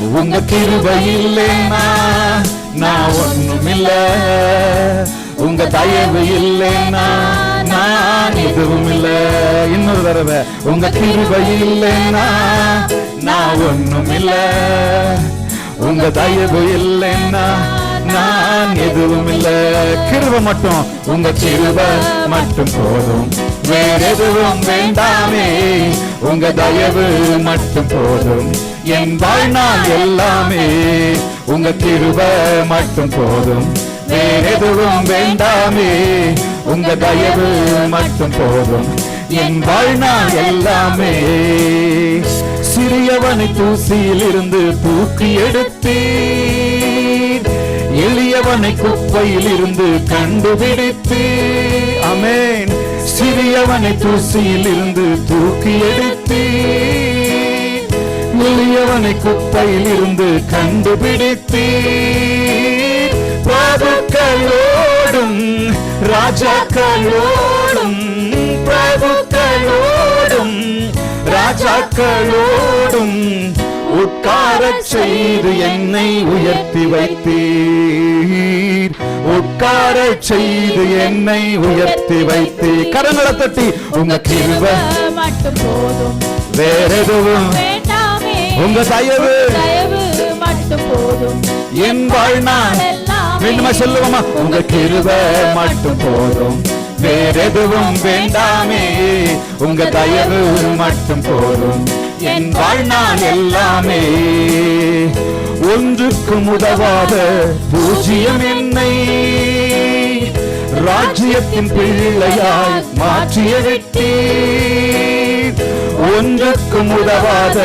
உங்க கிருபை இல்லைன்னா நான் ஒண்ணுமில்ல. உங்க தயவு இல்லைன்னா நான் எதுவும் இல்ல இன்னொரு தடவை. உங்க கிருபை இல்லைன்னா நான் ஒண்ணுமில்ல. உங்க தயவு இல்லைன்னா நான் எதுவும் இல்ல கிருப மட்டும். உங்க கிருப மட்டும் போதும். வேற எதுவும் வேண்டாமே. உங்க தயவு மட்டும் போதும். என் வாழ்நாள் எல்லாமே. உங்க கிருபை மட்டும் போதும். வேறெதுவும் வேண்டாமே. உங்க தயவு மட்டும் போதும். என் வாழ்நாள் எல்லாமே. சிறியவனை தூசியில் இருந்து தூக்கி எடுத்தே எளியவனை குப்பையில் இருந்து கண்டுபிடித்து அமேன் சிறியவனை தூசியில் இருந்து தூக்கி எடுத்து எளியவனை குப்பையில் இருந்து கண்டுபிடித்து பிரபுக்களோடும் ராஜாக்களோடும் பிரபுக்களோடும் ராஜாக்களோடும் உட்காரச் செய்து என்னை உயர்த்தி வைத்தீர். உட்காரச் செய்து என்னை உயர்த்தி வைத்தீர். கரங்களை தட்டி உங்க கிருப. மட்டும் போதும். வேற எதுவும் உங்க தயவு. மட்டும் போதும். என் வாழ்நாள். வேண்டுமா சொல்லுவோமா? உங்க கிருப மட்டும் போதும். வேற எதுவும் வேண்டாமே. உங்க தயவு மட்டும் போதும். என் வாழ்நாள் எல்லாமே. ஒன்றுக்கும் உதவாத பூஜ்ஜியம் என்னை. ராஜ்யத்தின் பிள்ளையாய் மாற்றிய விட்டீர் ஒன்றுக்கும் உதவாத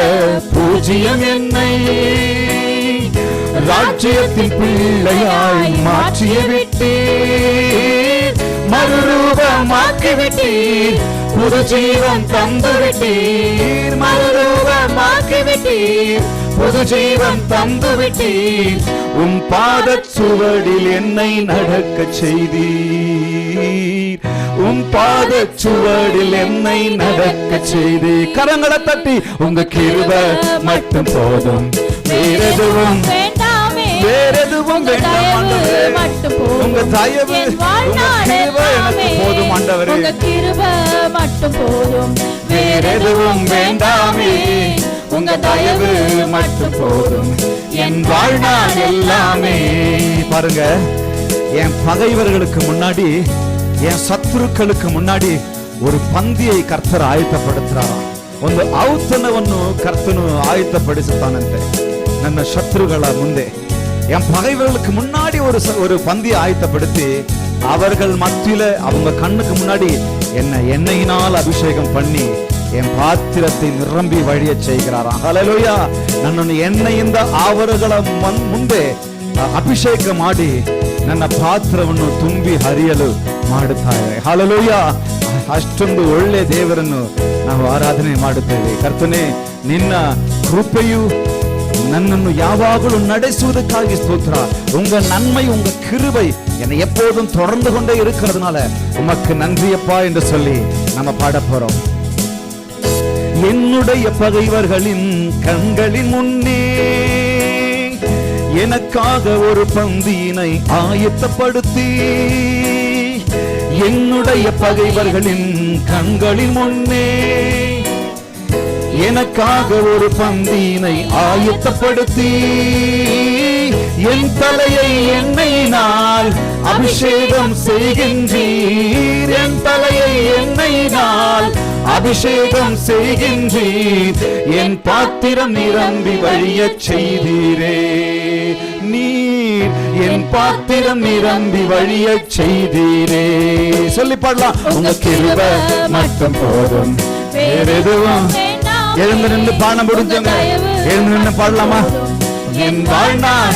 பூஜ்ஜியம் என்னை. ராஜ்யத்தின் பிள்ளையாய் மாற்றிய விட்டீர் மறுரூபமாக்கி விட்டீர் புது ஜீவன் தந்து விட்டீர் மறுரூபமாக்கி விட்டீர் புது ஜீவன் தந்து விட்டீர் உன் பாதச் சுவடில் என்னை நடக்க செய்தீர். உம் பாதச் சுவடில் என்னை நடக்க செய்தீர் கரங்களை தட்டி உங்க கிருப மட்டும் போதும். வேற எதுவும் வேண்டாமே. வேற எதுவும் வேண்டாம் ஆண்டவரே. மட்டும் போதும். உங்க தயவு எனக்கு போதும் ஆண்டவரே. உங்க கிருபை மட்டும் போதும். வேற எதுவும் வேண்டாமே. உங்க தயவு மட்டும் போதும். என் வாழ்நாள் எல்லாமே. பாருங்க என் பகைவர்களுக்கு முன்னாடி என் ಶತ್ರುಕ್களுக்கு முன்னாடி ஒரு பந்தியை கர்த்தர் ಆಯುಧಪಡುತ್ತಾರ ಒಂದು ಔತಣವನ್ನು ಕರ್ತನು ಆಯುಧಪಡಿಸುತ್ತಾನಂತೆ ನನ್ನ ಶತ್ರುಗಳ ಮುಂದೆ. என் பகைவர்களுக்கு முன்னாடி ஒரு ஒரு பந்தியை ஆயத்தப்படுத்தி அவர்கள் மத்தியில அவங்க கண்ணுக்கு முன்னாடி என்னை எண்ணெயினால் அபிஷேகம் பண்ணி என் பாத்திரத்தை நிரம்பி வழிய செய்கிறாராம் ஹலலோயா ನನ್ನ ಎಣ್ಣೆಯಿಂದ ಅವರುಗಳ முன்பே அபிஷேகம் ಮಾಡಿ ನನ್ನ பாத்திரம் தும்பி ಹರಿಯಲು ಮಾಡುತ್ತಾರೆ. ಹಾಳಲೋಯ್ಯ ಅಷ್ಟೊಂದು ಒಳ್ಳೆ ದೇವರನ್ನು ನಾವು ಆರಾಧನೆ ಮಾಡುತ್ತೇವೆ. ಕರ್ತನೆ ನಿನ್ನ ಕೃಪೆಯು நன்னு யாவாகலும் நடைசுவதற்காக ஸ்தோத்ரா உங்க நன்மை உங்க கிருபை என்னை எப்போதும் தொடர்ந்து கொண்டே இருக்கிறதுனால உமக்கு நன்றியப்பா என்று சொல்லி நம்ம பாட போறோம் என்னுடைய பகைவர்களின் கண்களின் முன்னே எனக்காக ஒரு பந்தியினை ஆயத்தப்படுத்தி. என்னுடைய பகைவர்களின் கண்களின் முன்னே எனக்காக ஒரு பந்தியினை ஆயத்தப்படுத்தி என் தலையை எண்ணெயினால் அபிஷேகம் செய்கின்றீர். என் தலையை எண்ணெயினால் அபிஷேகம் செய்கின்றீர். என் பாத்திரம் நிரம்பி வழியச் செய்தீரே. என் பாத்திரம் நிரம்பி வழியச் செய்தீரே. சொல்லி பாடலாம். உங்க கிருபை மட்டும் போதும். வேற எதுவும் எழுந்து நின்று பாட முடிஞ்சவங்க எழுந்து நின்று பாடலாமா? என் வாழ்நாள்